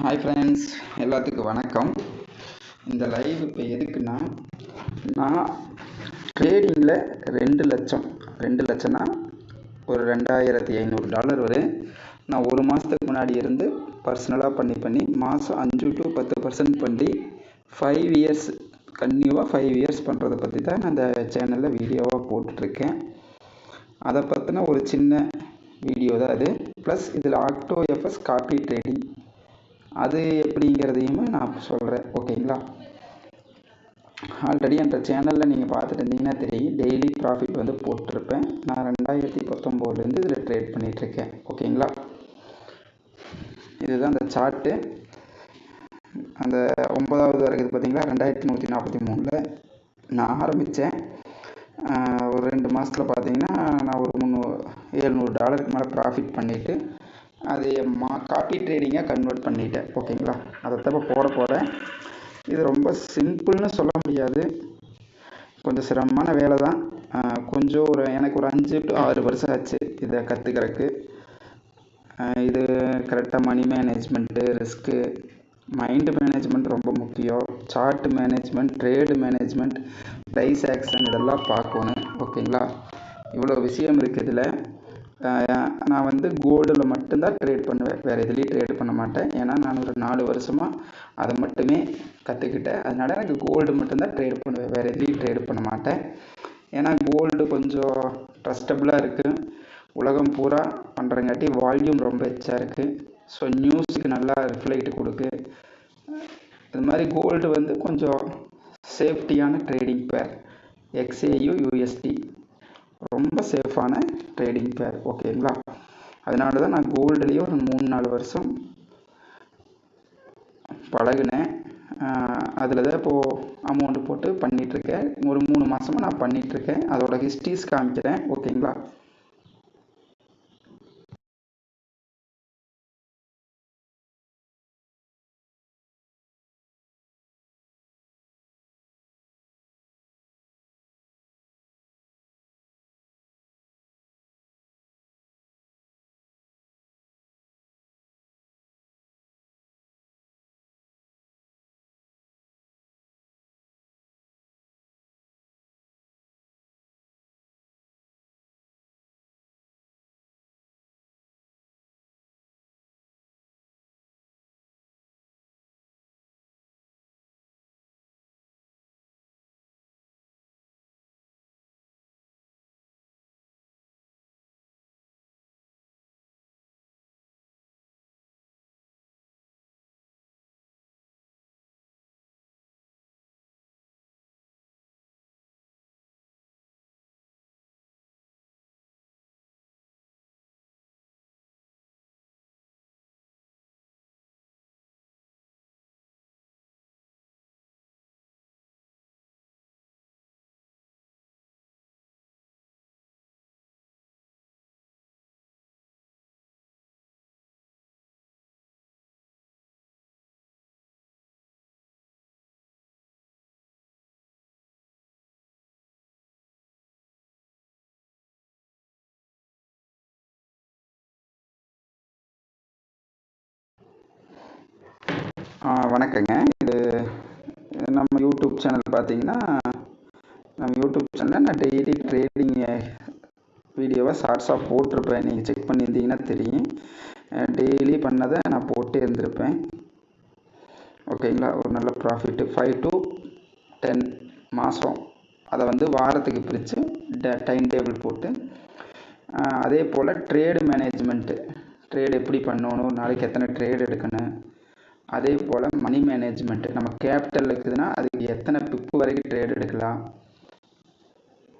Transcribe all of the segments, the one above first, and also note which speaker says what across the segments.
Speaker 1: Hi friends எல்லாத்துக்கும் வணக்கம். இந்த லைவ் இப்போ எதுக்குன்னா நான் ட்ரேடிங்கில் ரெண்டு லட்சம் ரெண்டு லட்சம்னா ஒரு ரெண்டாயிரத்தி ஐநூறு டாலர் வரும். நான் ஒரு மாதத்துக்கு முன்னாடி இருந்து பர்சனலாக பண்ணி பண்ணி மாதம் அஞ்சு டு பத்து பர்சன்ட் பண்ணி ஃபைவ் இயர்ஸ் கன்டினியூவாக ஃபைவ் இயர்ஸ் பண்ணுறதை பற்றி தான் நான் சேனலில் வீடியோவாக போட்டுட்ருக்கேன். அதை பற்றின ஒரு சின்ன வீடியோ தான் அது. ப்ளஸ் இதில் ஆக்டோ எஃப்எஸ் காப்பி ட்ரேடிங் அது எப்படிங்கிறதையுமே நான் சொல்கிறேன் ஓகேங்களா? ஆல்ரெடி என்ற சேனலில் நீங்கள் பார்த்துட்டு இருந்தீங்கன்னா தெரியும். டெய்லி ப்ராஃபிட் வந்து போட்டிருப்பேன். நான் ரெண்டாயிரத்தி பத்தொம்போதுலேருந்து இதில் ட்ரேட் பண்ணிகிட்ருக்கேன் ஓகேங்களா? இதுதான் அந்த சார்ட்டு அந்த ஒன்பதாவது இருக்குது பார்த்தீங்களா ரெண்டாயிரத்தி நூற்றி நாற்பத்தி மூணில் நான் ஆரம்பித்தேன் ஒரு ரெண்டு மாதத்தில் பார்த்தீங்கன்னா நான் ஒரு முந்நூறு எழுநூறு டாலருக்கு மேலே ப்ராஃபிட் பண்ணிவிட்டு அது மா காப்பி ட்ரேடிங்காக கன்வெர்ட் பண்ணிட்டேன். ஓகேங்களா அதை தப்ப போட போகிறேன் இது ரொம்ப சிம்பிள்னு சொல்ல முடியாது. கொஞ்சம் சிரமமான வேலை தான். கொஞ்சம் ஒரு எனக்கு ஒரு அஞ்சு டு ஆறு வருஷம் ஆச்சு இதை கற்றுக்கிறக்கு இது கரெக்டாக money management risk mind management ரொம்ப முக்கியம். Chart management trade management price action இதெல்லாம் பார்க்கணும். ஓகேங்களா இவ்வளோ விஷயம் இருக்குது இதில். நான் வந்து கோல்டில் மட்டும்தான் ட்ரேட் பண்ணுவேன். வேறு எதுலேயும் ட்ரேட் பண்ண மாட்டேன். ஏன்னா நான் ஒரு நாலு வருஷமாக அதை மட்டுமே கற்றுக்கிட்டேன் அதனால் எனக்கு கோல்டு மட்டும்தான் ட்ரேட் பண்ணுவேன். வேறு எதுலேயும் ட்ரேட் பண்ண மாட்டேன். ஏன்னா கோல்டு கொஞ்சம் ட்ரஸ்டபுளாக இருக்குது உலகம் பூரா பண்ணுறங்காட்டி வால்யூம் ரொம்ப எச்சா இருக்குது ஸோ நியூஸுக்கு நல்லா ரிஃப்ளைட் கொடுக்கு. இது மாதிரி கோல்டு வந்து கொஞ்சம் சேஃப்டியான ட்ரேடிங் பேர் எக்ஸ்ஏயு யூஎஸ்டி ரொம்ப சேஃபான ட்ரேடிங் பேர் ஓகேங்களா அதனால தான் நான் கோல்டுலேயே ஒரு மூணு நாலு வருஷம் பழகினேன். அதில் தான் இப்போது அமௌண்ட்டு போட்டு பண்ணிகிட்ருக்கேன் ஒரு மூணு மாதமாக நான் பண்ணிகிட்ருக்கேன் அதோட ஹிஸ்ட்ரிஸ் காமிக்கிறேன் ஓகேங்களா வணக்கங்க. இது நம்ம யூடியூப் சேனல் பார்த்தீங்கன்னா நம்ம யூடியூப் சேனலில் நான் டெய்லி ட்ரேடிங் வீடியோவை ஷார்ட்ஸாக போட்டிருப்பேன். நீங்கள் செக் பண்ணியிருந்தீங்கன்னா தெரியும். டெய்லி பண்ணதை நான் போட்டே இருந்திருப்பேன். ஓகேங்களா? ஒரு நல்ல ப்ராஃபிட்டு ஃபைவ் டு டென் மாதம் அதை வந்து வாரத்துக்கு பிரித்து டைம் டேபிள் போட்டு அதே போல் ட்ரேடு மேனேஜ்மெண்ட்டு ட்ரேடு எப்படி பண்ணணும்? நாளைக்கு எத்தனை ட்ரேடு எடுக்கணும்? அதே போல் மணி மேனேஜ்மெண்ட்டு நம்ம கேபிட்டல் இருக்குதுன்னா அதுக்கு எத்தனை பிப்பு வரைக்கும் ட்ரேட் எடுக்கலாம்.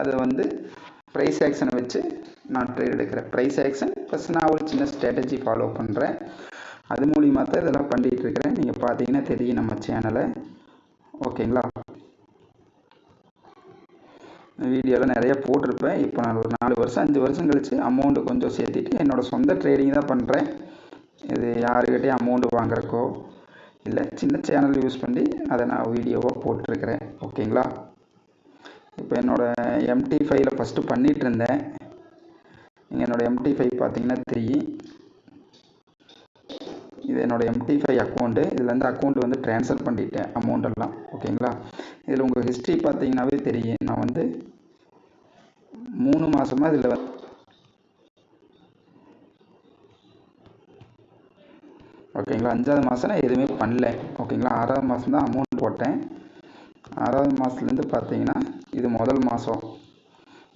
Speaker 1: அதை வந்து ப்ரைஸ் ஆக்ஷனை வச்சு நான் ட்ரேட் எடுக்கிறேன். ப்ரைஸ் ஆக்ஷன் ப்ளஸ் நான் ஒரு சின்ன ஸ்ட்ராட்டஜி ஃபாலோ பண்ணுறேன் அது மூலிமா தான் இதெல்லாம் பண்ணிகிட்டு இருக்கிறேன். நீங்கள் பார்த்தீங்கன்னா தெரியும் நம்ம சேனலை ஓகேங்களா வீடியோவில் நிறைய போட்டிருப்பேன். இப்போ நான் ஒரு நாலு வருஷம் அஞ்சு வருஷம் கழித்து அமௌண்ட்டு கொஞ்சம் சேர்த்துட்டு என்னோடய சொந்த ட்ரேடிங் தான் பண்ணுறேன் இது யாருக்கிட்டையும் அமௌண்ட்டு வாங்குறக்கோ இல்லை சின்ன சேனல் யூஸ் பண்ணி அதை நான் வீடியோவாக போட்டிருக்கிறேன். ஓகேங்களா இப்போ என்னோடய எம்டி ஃபைவ்ல ஃபஸ்ட்டு பண்ணிகிட்டு இருந்தேன் நீங்கள் என்னோடய எம்டி ஃபைவ் பார்த்தீங்கன்னா தெரியும் இது என்னோடய எம்டி ஃபைவ் அக்கௌண்ட்டு இதுலேருந்து அக்கௌண்ட் வந்து ட்ரான்ஸ்ஃபர் பண்ணிட்டேன் அமௌண்ட் எல்லாம். ஓகேங்களா இதில் உங்கள் ஹிஸ்ட்ரி பார்த்தீங்கன்னாவே தெரியும். நான் வந்து மூணு மாதமாக இதில் ஓகேங்களா அஞ்சாவது மாதம் நான் எதுவுமே பண்ணல. ஓகேங்களா ஆறாவது மாதம் தான் அமௌண்ட் போட்டேன். ஆறாவது மாதத்துலேருந்து பார்த்தீங்கன்னா இது முதல் மாதம்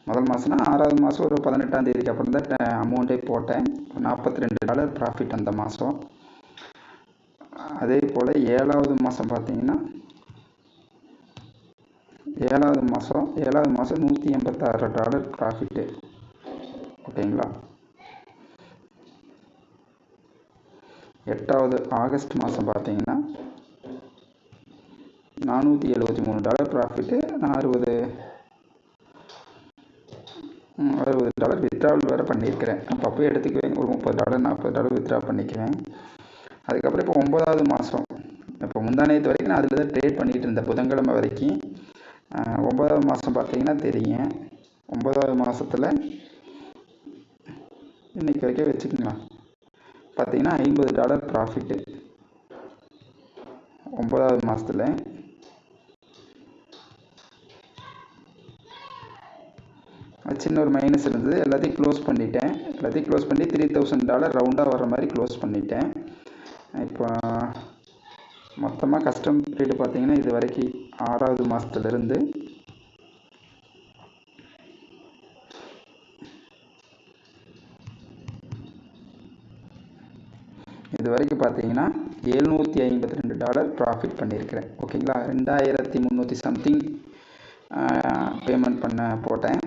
Speaker 1: முதல் மாதம்னா ஆறாவது மாதம் ஒரு பதினெட்டாம் தேதிக்கு அப்புறம் தான் அமௌண்ட்டே போட்டேன். நாற்பத்தி ரெண்டு டாலர் ப்ராஃபிட் அந்த மாதம் அதே போல் ஏழாவது மாதம் பார்த்தீங்கன்னா ஏழாவது மாதம் ஏழாவது மாதம் நூற்றி எண்பத்தாறு டாலர் ப்ராஃபிட்டு ஓகேங்களா எட்டாவது ஆகஸ்ட் மாதம் பார்த்தீங்கன்னா நானூற்றி எழுபத்தி மூணு டாலர் ப்ராஃபிட்டு நான் அறுபது அறுபது டாலர் வித்ட்ராவல் வேறு பண்ணியிருக்கிறேன். அப்பப்போ எடுத்துக்குவேன். ஒரு முப்பது டாலர் நாற்பது டாலர் வித்ட்ரா பண்ணிக்குவேன். அதுக்கப்புறம் இப்போ ஒம்பதாவது மாதம். இப்போ முந்தானேத்து வரைக்கும் நான் அதில் தான் ட்ரேட் பண்ணிகிட்டு இருந்தேன். புதன்கிழமை வரைக்கும். ஒம்பதாவது ஒன்பதாவது மாதம் பார்த்தீங்கன்னா தெரியும். ஒன்பதாவது மாதத்தில் இன்றைக்கி வரைக்கும் வச்சுக்கோங்களேன். பார்த்தீங்கன்னா ஐம்பது டாலர் ப்ராஃபிட்டு ஒன்பதாவது மாதத்தில் சின்ன ஒரு மைனஸ் இருந்தது. எல்லாத்தையும் க்ளோஸ் பண்ணிட்டேன். எல்லாத்தையும் க்ளோஸ் பண்ணி த்ரீ தௌசண்ட் டாலர் ரவுண்டாக வர மாதிரி க்ளோஸ் பண்ணிட்டேன். இப்போ மொத்தமாக கஸ்டம் ரேட்டு பார்த்தீங்கன்னா இது வரைக்கும் ஆறாவது மாதத்துலேருந்து இது வரைக்கும் பார்த்தீங்கன்னா எழுநூற்றி ஐம்பத்தி ரெண்டு டாலர் ப்ராஃபிட் பண்ணியிருக்கிறேன். ஓகேங்களா? ரெண்டாயிரத்தி முந்நூற்றி சம்திங் பேமெண்ட் பண்ண போட்டேன்.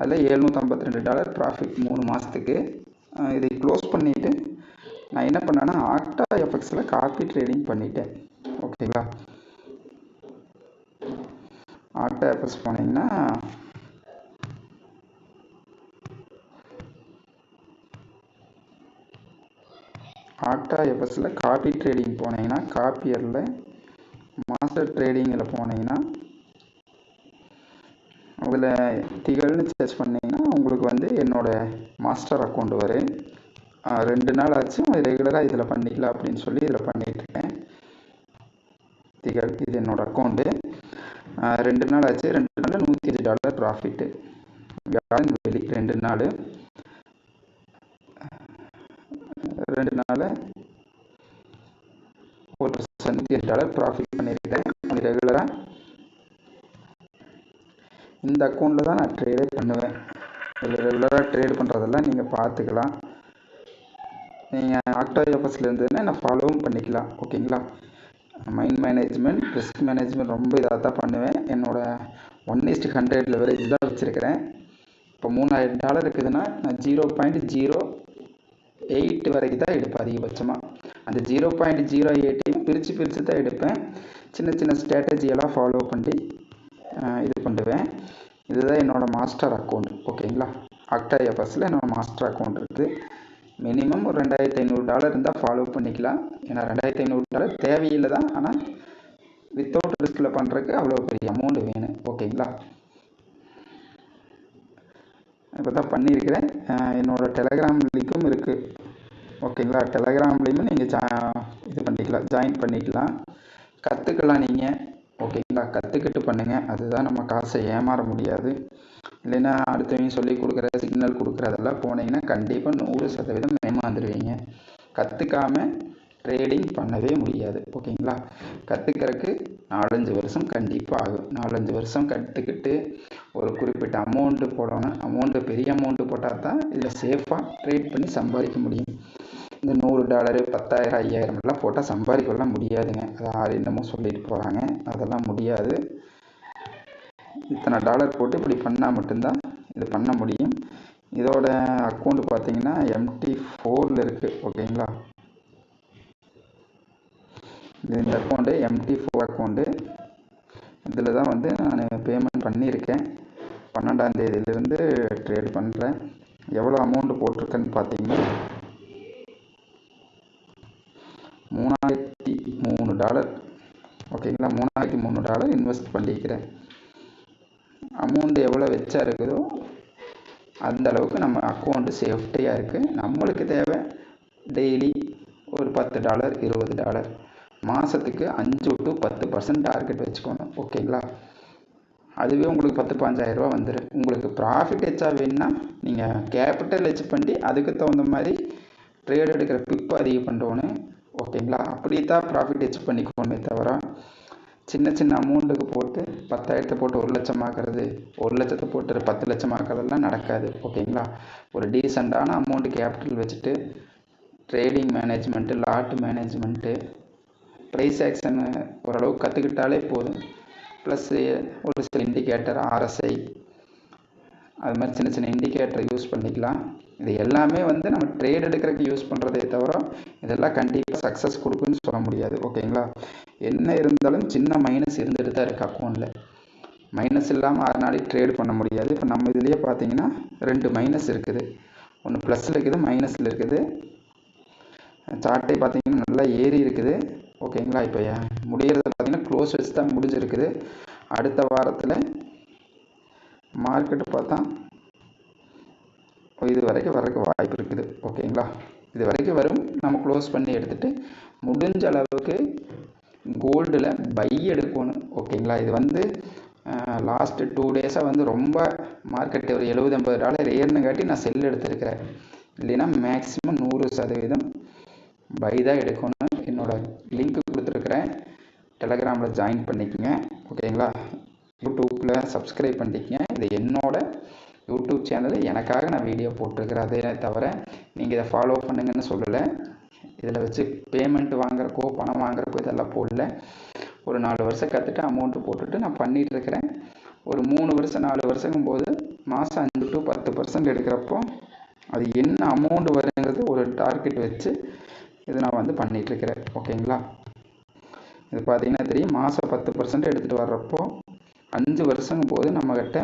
Speaker 1: அதில் எழுநூற்றம்பத்தி ரெண்டு டாலர் ப்ராஃபிட் மூணு மாதத்துக்கு இதை க்ளோஸ் பண்ணிவிட்டு நான் என்ன பண்ணேன்னா ஆக்டா எஃபெக்ட்ஸில் காப்பி ட்ரேடிங் பண்ணிட்டேன். ஓகேங்களா? ஆக்டா எஃபெக்ட்ஸ் போனீங்கன்னா டாட்டா எஃப்எஸில் காப்பி ட்ரேடிங் போனீங்கன்னா காப்பியரில் மாஸ்டர் ட்ரேடிங்கில் போனீங்கன்னா அதில் திகழ்னு சர்ச் பண்ணிங்கன்னா உங்களுக்கு வந்து என்னோடய மாஸ்டர் அக்கௌண்ட் வரும். ரெண்டு நாள் ஆச்சும் ரெகுலராக இதில் பண்ணிக்கலாம் அப்படின்னு சொல்லி இதில் பண்ணிகிட்ருக்கேன் திகழ் இது என்னோடய அக்கௌண்ட்டு ரெண்டு நாள் ஆச்சு ரெண்டு நாள் நூற்றி அஞ்சு டாலர் ப்ராஃபிட்டு வியாழன் வெளி ரெண்டு நாள். ரெண்டு நாள் ஒரு சந்தி டாலர் ப்ராஃபிட் பண்ணியிருக்கேன். ரெகுலராக இந்த அக்கௌண்ட்டில் தான் நான் ட்ரேடே பண்ணுவேன். இதில் ரெகுலராக ட்ரேட் பண்ணுறதெல்லாம் நீங்கள் பார்த்துக்கலாம். நீங்கள் ஆக்டோ ஆஃபீஸில் இருந்ததுன்னா நான் ஃபாலோவும் பண்ணிக்கலாம். ஓகேங்களா மைண்ட் மேனேஜ்மெண்ட் ரிஸ்க் மேனேஜ்மெண்ட் ரொம்ப இதாக தான் பண்ணுவேன். என்னோட ஒன் இஸ்ட் ஹண்ட்ரட் லெவரேஜ் தான் வச்சுருக்கிறேன். இப்போ மூணாயிரம் டாலர் இருக்குதுன்னா நான் ஜீரோ பாயிண்ட் ஜீரோ எயிட் வரைக்கும் தான் எடுப்பேன் அதிகபட்சமாக அந்த ஜீரோ பாயிண்ட் ஜீரோ எயிட்டையும் பிரித்து பிரித்து தான் எடுப்பேன். சின்ன சின்ன ஸ்ட்ராட்டஜியெல்லாம் எல்லாம் ஃபாலோ பண்ணி இது பண்ணுவேன். இதுதான் என்னோடய மாஸ்டர் அக்கௌண்ட் ஓகேங்களா? அக்டா எஃப்எஸில் என்னோட மாஸ்டர் அக்கௌண்ட் இருக்குது மினிமம் ஒரு ரெண்டாயிரத்தி ஐநூறு டாலர் இருந்தால் ஃபாலோ பண்ணிக்கலாம். ஏன்னா ரெண்டாயிரத்தி ஐநூறு டாலர் தேவையில்லை தான் ஆனால் வித்தவுட் ரிஸ்கில் பண்ணுறதுக்கு அவ்வளோ பெரிய அமௌண்ட் வேணும். ஓகேங்களா? இப்போ தான் பண்ணியிருக்கிறேன். என்னோடய என்னோட டெலகிராம் லிங்க்கும் இருக்குது ஓகேங்களா? டெலகிராம்லேயுமே நீங்கள் ஜா இது பண்ணிக்கலாம் ஜாயின் பண்ணிக்கலாம். கற்றுக்கலாம் நீங்கள் ஓகேங்களா? கற்றுக்கிட்டு பண்ணுங்கள் அதுதான் நம்ம காசை ஏமாற முடியாது. இல்லைன்னா அடுத்தவங்க சொல்லி கொடுக்குற சிக்னல் கொடுக்குறதெல்லாம் போனீங்கன்னா கண்டிப்பாக நூறு சதவீதம் ஏமாந்துருவீங்க. கற்றுக்காம ட்ரேடிங் பண்ணவே முடியாது. ஓகேங்களா? கற்றுக்கிறதுக்கு நாலஞ்சு வருஷம் கண்டிப்பாக ஆகும். நாலஞ்சு வருஷம் கற்றுக்கிட்டு ஒரு குறிப்பிட்ட அமௌண்ட்டு போடணும். அமௌண்ட்டு பெரிய அமௌண்ட்டு போட்டால் தான் இதில் சேஃபாக ட்ரேட் பண்ணி சம்பாதிக்க முடியும். இந்த நூறு டாலரு பத்தாயிரம் ஐயாயிரம்லாம் போட்டால் சம்பாதிக்கலாம் முடியாதுங்க. அது ஆறு என்னமோ சொல்லிட்டு போகிறாங்க. அதெல்லாம் முடியாது. இத்தனை டாலர் போட்டு இப்படி பண்ணால் மட்டும்தான் இது பண்ண முடியும். இதோட அக்கௌண்ட் பார்த்தீங்கன்னா எம்டி ஃபோரில் இருக்குது ஓகேங்களா? இது இந்த அக்கௌண்ட்டு எம்டி ஃபோர் அக்கௌண்ட்டு இதில் தான் வந்து நான் பேமெண்ட் பண்ணியிருக்கேன். பன்னெண்டாந்தேதியிலேருந்து ட்ரேட் பண்ணுறேன் எவ்வளோ அமௌண்ட்டு போட்டிருக்கேன்னு பார்த்தீங்கன்னா மூணாயிரத்தி மூணு டாலர். ஓகேங்களா மூணாயிரத்தி மூணு டாலர் இன்வெஸ்ட் பண்ணிக்கிறேன் அமௌண்ட் எவ்வளோ வச்சா இருக்குதோ அந்த அளவுக்கு நம்ம அக்கௌண்ட்டு சேஃப்டியாக இருக்குது நம்மளுக்கு தேவை டெய்லி ஒரு பத்து டாலர் இருபது டாலர். மாதத்துக்கு அஞ்சு டு பத்து பர்சன்ட் டார்கெட் வச்சுக்கணும் ஓகேங்களா அதுவே உங்களுக்கு பத்து பாஞ்சாயிரரூபா வந்துடும் உங்களுக்கு ப்ராஃபிட் எச்சா வேணுன்னா நீங்கள் கேபிட்டல் வச்சு பண்ணி அதுக்கு தகுந்த மாதிரி ட்ரேட் எடுக்கிற பிப்பு அதிகம் பண்ணுறோன்னு ஓகேங்களா அப்படி தான் ப்ராஃபிட் ஹெச் பண்ணிக்கோமே தவிர சின்ன சின்ன அமௌண்ட்டுக்கு போட்டு பத்தாயிரத்தை போட்டு ஒரு லட்சம் ஆக்குறது ஒரு லட்சத்தை போட்டு பத்து லட்சம் ஆக்குறதெல்லாம் நடக்காது ஓகேங்களா ஒரு டீசெண்டான அமௌண்ட்டு கேபிட்டல் வச்சுட்டு trading management lot management price action ஓரளவுக்கு கற்றுக்கிட்டாலே போதும். ப்ளஸ்ஸு ஒரு சில இண்டிகேட்டர் ஆர்எஸ்ஐ அது மாதிரி சின்ன சின்ன இண்டிகேட்டர் யூஸ் பண்ணிக்கலாம். இது எல்லாமே வந்து நம்ம ட்ரேட் எடுக்கிறதுக்கு யூஸ் பண்ணுறதே தவிர இதெல்லாம் கண்டிப்பாக சக்ஸஸ் கொடுக்குன்னு சொல்ல முடியாது. ஓகேங்களா என்ன இருந்தாலும் சின்ன மைனஸ் இருந்துட்டு தான் இருக்குது அக்கௌண்ட்டில் மைனஸ் இல்லாமல் ஆறு நாளைக்கு ட்ரேட் பண்ண முடியாது. இப்போ நம்ம இதுலேயே பார்த்தீங்கன்னா ரெண்டு மைனஸ் இருக்குது. ஒன்று ப்ளஸில் இருக்குது மைனஸில் இருக்குது. சார்ட்டே பார்த்தீங்கன்னா நல்லா ஏறி இருக்குது. ஓகேங்களா? இப்போ முடியறது பார்த்தீங்கன்னா க்ளோஸ் வச்சு தான் முடிஞ்சிருக்குது. அடுத்த வாரத்தில் மார்க்கெட்டு பார்த்தா இது வரைக்கும் வரக்கு வாய்ப்பு இருக்குது. ஓகேங்களா? இது வரைக்கும் வரும். நம்ம க்ளோஸ் பண்ணி எடுத்துகிட்டு முடிஞ்ச அளவுக்கு கோல்டில் பை எடுக்கணும். ஓகேங்களா? இது வந்து லாஸ்ட்டு டூ டேஸாக வந்து ரொம்ப மார்க்கெட் ஒரு எழுபது ஐம்பது டாலர் ஏறினங்காட்டி நான் செல் எடுத்திருக்கிறேன். இல்லைன்னா மேக்ஸிமம் நூறு சதவீதம் பை தான் எடுக்கணும். என்னோடய லிங்க்கு கொடுத்துருக்குறேன். டெலகிராமில் ஜாயின் பண்ணிக்கோங்க. ஓகேங்களா யூடியூப்பில் சப்ஸ்கிரைப் பண்ணிக்கங்க. இது என்னோட யூடியூப் சேனல் எனக்காக நான் வீடியோ போட்டிருக்கிறேன். அதே தவிர நீங்கள் இதை ஃபாலோ பண்ணுங்கன்னு சொல்லலை. இதில் வச்சு பேமெண்ட் வாங்குறக்கோ பணம் வாங்குறக்கோ இதெல்லாம் போடல. ஒரு நாலு வருஷம் கற்றுட்டு அமௌண்ட்டு போட்டுட்டு நான் பண்ணிகிட்ருக்கிறேன் ஒரு மூணு வருஷம் நாலு வருஷங்கும் போது மாதம் அஞ்சு டு பத்து பர்சன்ட் எடுக்கிறப்போ அது என்ன அமௌண்ட் வருங்கிறது ஒரு டார்கெட் வச்சு இது நான் வந்து பண்ணிகிட்ருக்கிறேன் ஓகேங்களா? இது பார்த்தீங்கன்னா தெரியும். மாதம் பத்து பர்சன்ட் எடுத்துகிட்டு வர்றப்போ அஞ்சு வருஷங்கும் போது நம்மக்கிட்ட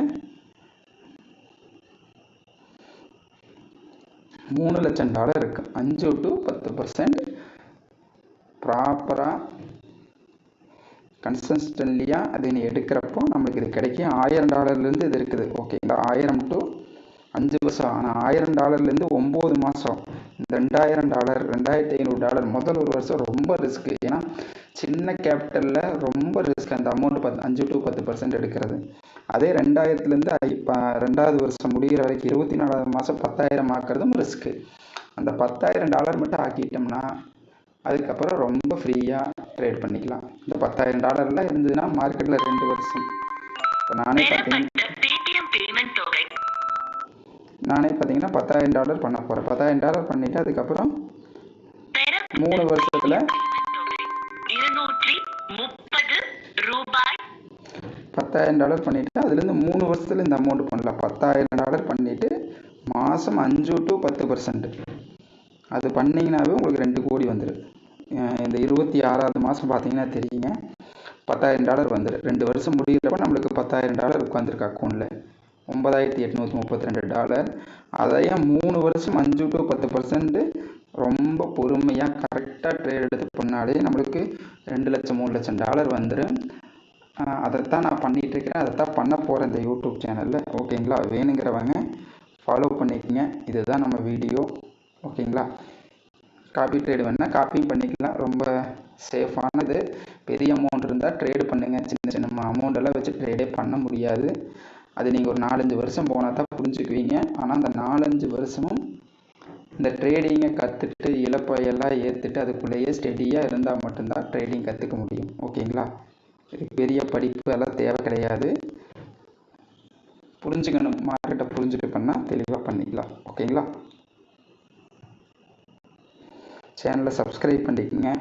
Speaker 1: மூணு லட்சம் டாலர் இருக்குது அஞ்சு டு பத்து பர்சன்ட் ப்ராப்பராக கன்சிஸ்டன்ட்லியாக அது நீ எடுக்கிறப்போ நம்மளுக்கு இது கிடைக்கும். ஆயிரம் டாலர்லேருந்து இது இருக்குது. ஓகேங்களா? ஆயிரம் டு அஞ்சு வருஷம். ஆனால் ஆயிரம் டாலர்லேருந்து ஒம்பது மாதம் ரெண்டாயிரம் டாலர் ரெண்டாயிரத்தி ஐநூறு டாலர் முதல் ஒரு வருஷம் ரொம்ப ரிஸ்க்கு ஏன்னா சின்ன கேபிட்டலில் ரொம்ப ரிஸ்க் அந்த அமௌண்ட் பத்து அஞ்சு டு பத்து பர்சன்ட் எடுக்கிறது. அதே ரெண்டாயிரத்துலேருந்து இப்போ ரெண்டாவது வருஷம் முடிகிற வரைக்கும் இருபத்தி நாலாவது மாதம் பத்தாயிரம் ஆக்கிறதும் ரிஸ்க்கு அந்த பத்தாயிரம் டாலர் மட்டும் ஆக்கிட்டோம்னா அதுக்கப்புறம் ரொம்ப ஃப்ரீயாக ட்ரேட் பண்ணிக்கலாம். இந்த பத்தாயிரம் டாலர்லாம் இருந்ததுன்னா மார்க்கெட்டில் ரெண்டு வருஷம். இப்போ நானே பார்த்தீங்கன்னா நானே பார்த்தீங்கன்னா பத்தாயிரம் டாலர் பண்ண போகிறேன் பத்தாயிரம் டாலர் பண்ணிவிட்டு அதுக்கப்புறம் மூணு வருஷத்தில் பத்தாயிரம் டாலர் பண்ணிவிட்டு அதுலேருந்து மூணு வருஷத்தில் இந்த அமௌண்ட் பண்ணலாம் பத்தாயிரம் டாலர் பண்ணிவிட்டு மாதம் அஞ்சு டு பத்து பர்சன்ட் அது பண்ணிங்கனாவே உங்களுக்கு ரெண்டு கோடி வந்துடும் இந்த இருபத்தி ஆறாவது மாதம் பார்த்தீங்கன்னா தெரியுங்க. பத்தாயிரம் டாலர் வந்துடும் ரெண்டு வருஷம் முடிகிறப்ப நம்மளுக்கு பத்தாயிரம் டாலர் உட்காந்துருக்கு அக்கௌண்ட்டில் ஒன்பதாயிரத்தி எட்நூற்றி முப்பத்தி ரெண்டு டாலர். அதையே மூணு வருஷம் அஞ்சு டு பத்து பர்சன்ட் ரொம்ப பொறுமையாக கரெக்டாக ட்ரேட் எடுத்து பண்ணாலே நம்மளுக்கு ரெண்டு லட்சம் மூணு லட்சம் டாலர் வந்துடும் அதைத்தான் நான் பண்ணிகிட்ருக்கிறேன் அதைத்தான் பண்ண போகிறேன் இந்த யூடியூப் சேனலில். ஓகேங்களா? வேணுங்கிறவங்க ஃபாலோ பண்ணிக்கங்க. இதுதான் நம்ம வீடியோ. ஓகேங்களா? காப்பி ட்ரேடு வேணால் காப்பியும் பண்ணிக்கலாம். ரொம்ப சேஃபானது பெரிய அமௌண்ட் இருந்தால் ட்ரேடு பண்ணுங்கள் சின்ன சின்ன அமௌண்ட்டெல்லாம் வச்சு ட்ரேடே பண்ண முடியாது. அது நீங்கள் ஒரு நாலஞ்சு வருஷம் போனால் தான் புரிஞ்சுக்குவீங்க. ஆனால் அந்த நாலஞ்சு வருஷமும் இந்த ட்ரேடிங்கை கற்றுட்டு இழப்பையெல்லாம் ஏற்றுட்டு அதுக்குள்ளேயே ஸ்டெடியாக இருந்தால் மட்டும்தான் ட்ரேடிங் கற்றுக்க முடியும். ஓகேங்களா இதுக்கு பெரிய படிப்பு எல்லாம் தேவை கிடையாது. புரிஞ்சுக்கணும். மார்க்கெட்டை புரிஞ்சுட்டு பண்ணால் தெளிவாக பண்ணிக்கலாம். ஓகேங்களா சேனலை சப்ஸ்கிரைப் பண்ணிக்கோங்க.